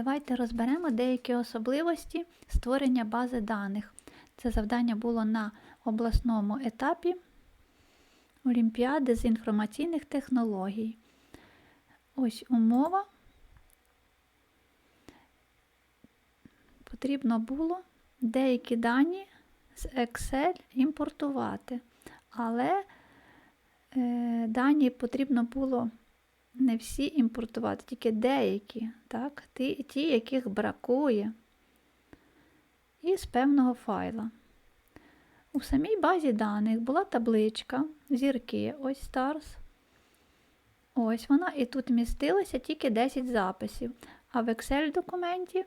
Давайте розберемо деякі особливості створення бази даних. Це завдання було на обласному етапі Олімпіади з інформаційних технологій. Ось умова. Потрібно було деякі дані з Excel імпортувати, але е, дані потрібно було не всі імпортувати, тільки деякі, так? Ті, ті, яких бракує, із певного файла. У самій базі даних була табличка, зірки, ось Stars. Ось вона, і тут містилося тільки 10 записів. А в Excel документі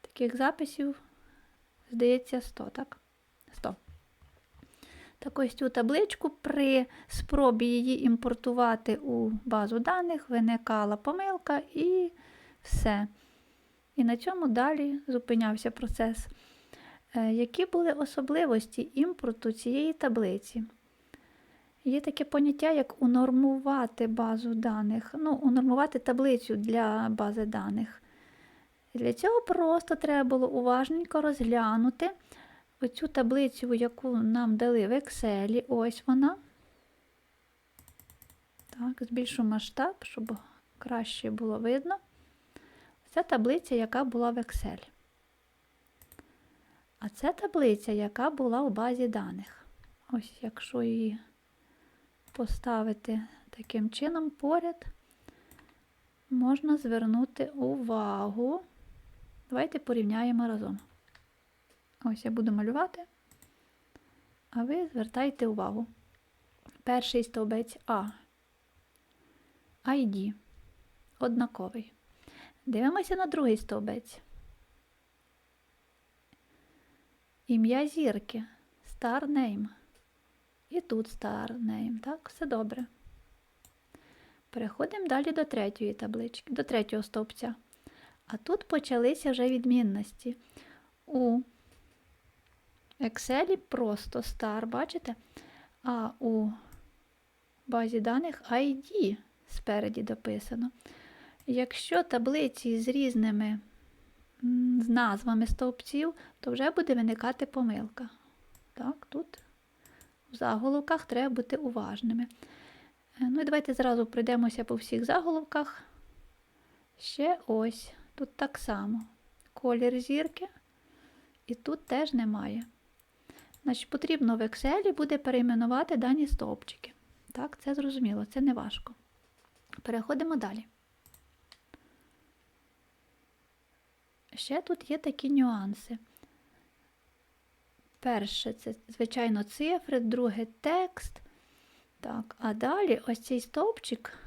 таких записів, здається, 100, так? 100. Так ось цю табличку при спробі її імпортувати у базу даних виникала помилка і все. І на цьому далі зупинявся процес. Е, Які були особливості імпорту цієї таблиці? Є таке поняття, як унормувати базу даних, ну, унормувати таблицю для бази даних. Для цього просто треба було уважненько розглянути оцю таблицю, яку нам дали в Excel. Ось вона. Так, збільшу масштаб, щоб краще було видно. Це таблиця, яка була в Excel. А це таблиця, яка була у базі даних. Ось, якщо її поставити таким чином поряд, можна звернути увагу. Давайте порівняємо разом. Ось я буду малювати, а ви звертайте увагу. Перший стовбець А. ID. Однаковий. Дивимося на другий стовбець. Ім'я зірки. Star name. І тут star name. Так, все добре. Переходимо далі до третьої таблички, до третього стовпця. А тут почалися вже відмінності. У Excel просто star, бачите? А у базі даних ID спереді дописано. Якщо таблиці з різними з назвами стовпців, то вже буде виникати помилка. Так, тут в заголовках треба бути уважними. Е, Ну і давайте зразу пройдемося по всіх заголовках. Ще ось. Тут так само. Колір зірки. І тут теж немає. Значить, потрібно в Excel буде перейменувати дані стовпчики. Так, це зрозуміло, це не важко. Переходимо далі. Ще тут є такі нюанси. Перше, це, звичайно, цифри, друге текст. Так, а далі ось цей стовпчик,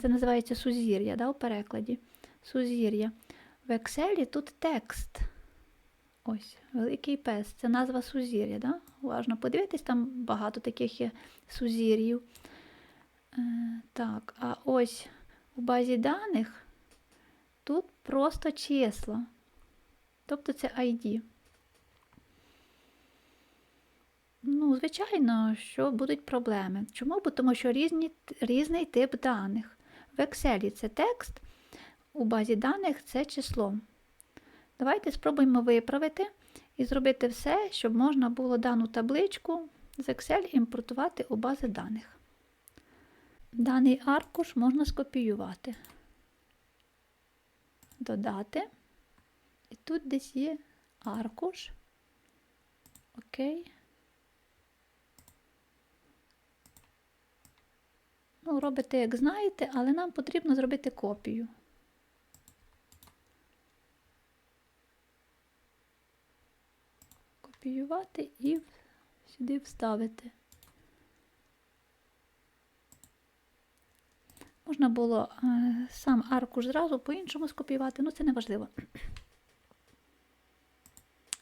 це називається сузір'я, да, у перекладі. Сузір'я. В Excel тут текст. Ось, великий пес. Це назва сузір'я. Да? Уважно подивитись, там багато таких є сузір'їв. Е, так, а ось у базі даних тут просто числа. Тобто це ID. Ну, звичайно, що будуть проблеми. Чому? Бо тому що різні, різний тип даних. В Excel це текст, у базі даних це число. Давайте спробуємо виправити і зробити все, щоб можна було дану табличку з Excel імпортувати у бази даних. Даний аркуш можна скопіювати, додати. І тут десь є аркуш. Окей. Ну, робите, як знаєте, але нам потрібно зробити копію. Копіювати і сюди вставити. Можна було е, сам аркуш зразу по-іншому скопіювати, ну це не важливо.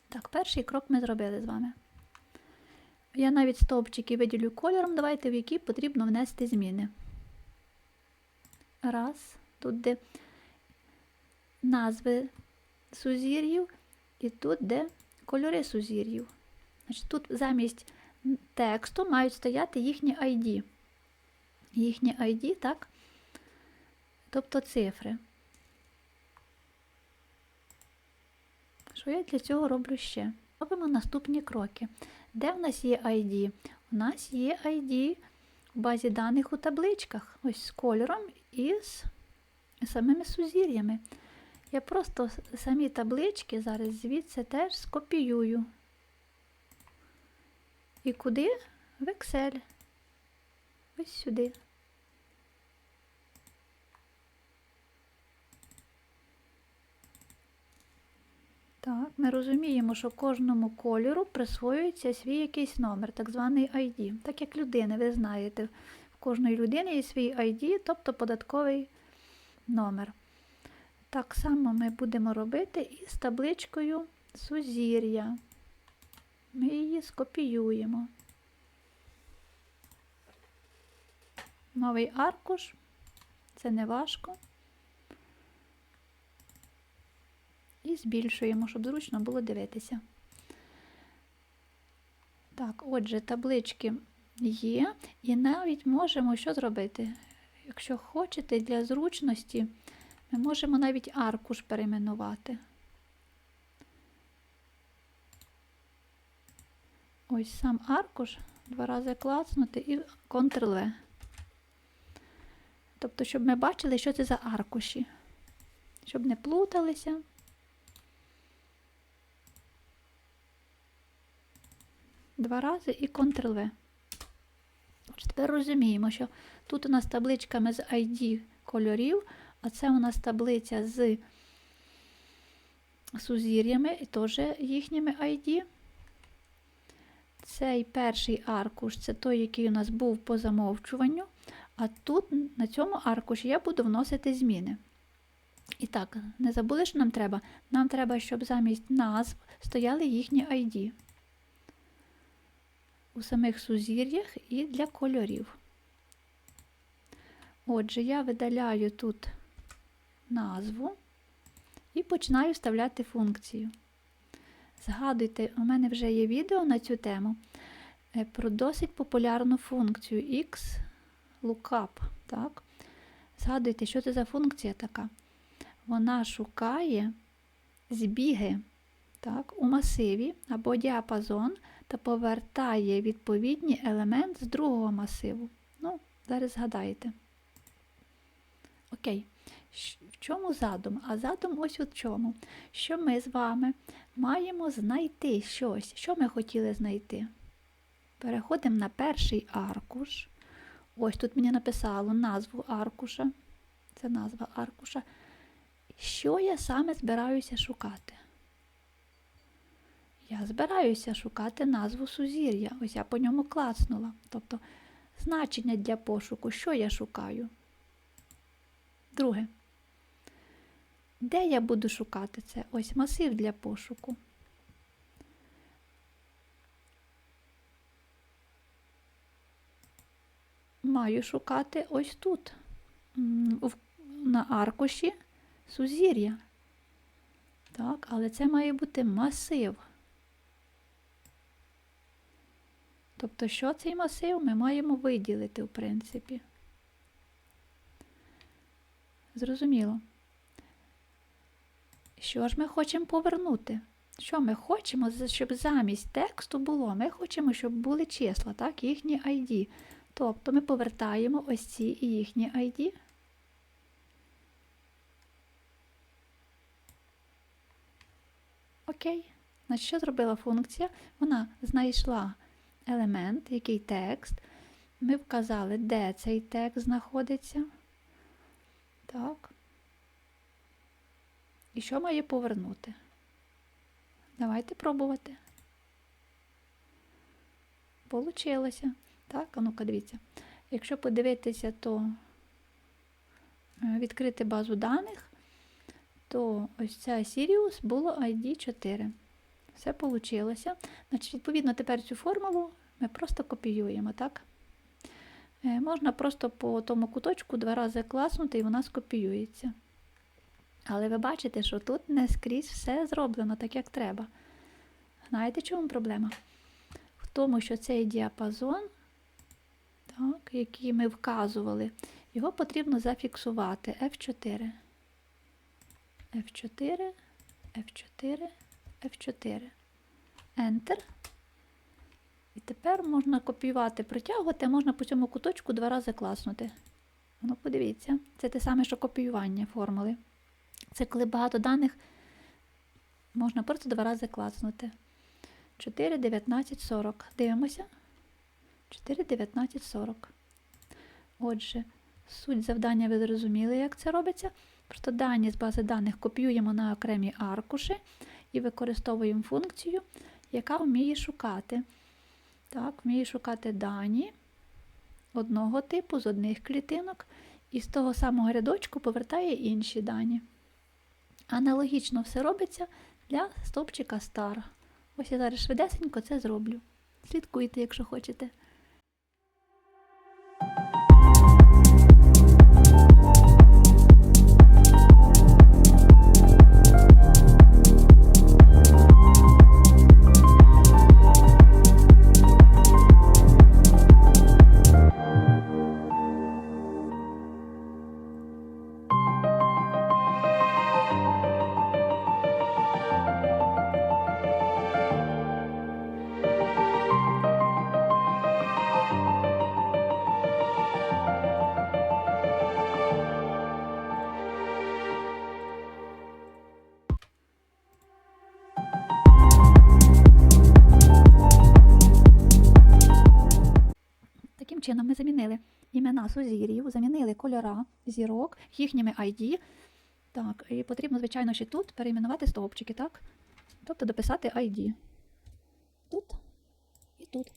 Так, перший крок ми зробили з вами. Я навіть стовпчики виділю кольором, давайте в які потрібно внести зміни. Раз, тут де назви сузір'їв, і тут де кольори сузір'їв. Значить, Тут замість тексту мають стояти їхні ID. Їхні ID, так? тобто цифри. Що я для цього роблю ще? Робимо наступні кроки. Де в нас є ID? У нас є ID в базі даних у табличках, ось з кольором і з самими сузір'ями. Я просто самі таблички зараз звідси теж скопіюю. І куди? В Excel. Ось сюди. Так, ми розуміємо, що кожному кольору присвоюється свій якийсь номер, так званий ID. Так як людини, ви знаєте, в кожної людини є свій ID, тобто податковий номер. Так само ми будемо робити і з табличкою сузір'я. Ми її скопіюємо. Новий аркуш. Це не важко. І збільшуємо, щоб зручно було дивитися. Так, отже, таблички є, і навіть можемо що зробити? Якщо хочете, для зручності ми можемо навіть аркуш перейменувати. Ось сам аркуш, два рази клацнути і Ctrl-V. Тобто, щоб ми бачили, що це за аркуші. Щоб не плуталися. Два рази і Ctrl-V. Тепер розуміємо, що тут у нас табличками з ID кольорів, а це у нас таблиця з сузір'ями і теж їхніми ID. Цей перший аркуш це той, який у нас був по замовчуванню. А тут на цьому аркуші я буду вносити зміни. І так, не забули, що нам треба? Нам треба, щоб замість назв стояли їхні ID у самих сузір'ях і для кольорів. Отже, я видаляю тут назву і починаю вставляти функцію. Згадуйте, у мене вже є відео на цю тему е, про досить популярну функцію X lookup. Так? Згадуйте, що це за функція така. Вона шукає збіги так, у масиві або діапазон та повертає відповідний елемент з другого масиву. Ну, зараз згадаєте. Окей. В чому задум? А задум ось у чому. Що ми з вами маємо знайти щось. Що ми хотіли знайти? Переходимо на перший аркуш. Ось тут мені написало назву аркуша. Це назва аркуша. Що я саме збираюся шукати? Я збираюся шукати назву сузір'я. Ось я по ньому клацнула. Тобто значення для пошуку, що я шукаю. Друге. Де я буду шукати це? Ось масив для пошуку. Маю шукати ось тут, на аркуші сузір'я. Так, але це має бути масив. Тобто, що цей масив ми маємо виділити, в принципі. Зрозуміло. Що ж ми хочемо повернути? Що ми хочемо, щоб замість тексту було? Ми хочемо, щоб були числа, так, їхні ID. Тобто ми повертаємо ось ці і їхні ID. Окей. Значить, що зробила функція? Вона знайшла елемент, який текст. Ми вказали, де цей текст знаходиться. Так. І що має повернути? Давайте пробувати. Получилося. Так, а ну-ка дивіться. Якщо подивитися, то е, відкрити базу даних, то ось ця Sirius було ID 4. Все вийшло. Значить, відповідно, тепер цю формулу ми просто копіюємо, так? Е, Можна просто по тому куточку два рази класнути і вона скопіюється. Але ви бачите, що тут не скрізь все зроблено так, як треба. Знаєте, чому проблема? В тому, що цей діапазон, так, який ми вказували, Його потрібно зафіксувати F4. F4, F4, F4. Enter. І тепер можна копіювати, протягувати, можна по цьому куточку два рази класнути. Ну, подивіться, це те саме, що копіювання формули. Це коли багато даних можна просто два рази класнути. 4, 19, 40. Дивимося. 4, 19, 40. Отже, суть завдання ви зрозуміли, як це робиться. Просто дані з бази даних копіюємо на окремі аркуші і використовуємо функцію, яка вміє шукати. Так, вміє шукати дані одного типу з одних клітинок, і з того самого рядочку повертає інші дані. Аналогічно все робиться для стовпчика стара. Ось я зараз швидесенько це зроблю. Слідкуйте, якщо хочете. Чином ми замінили імена сузір'їв, замінили кольора зірок їхніми ID. Так, і потрібно, звичайно, ще тут перейменувати стовпчики, так? Тобто дописати ID. Тут і тут.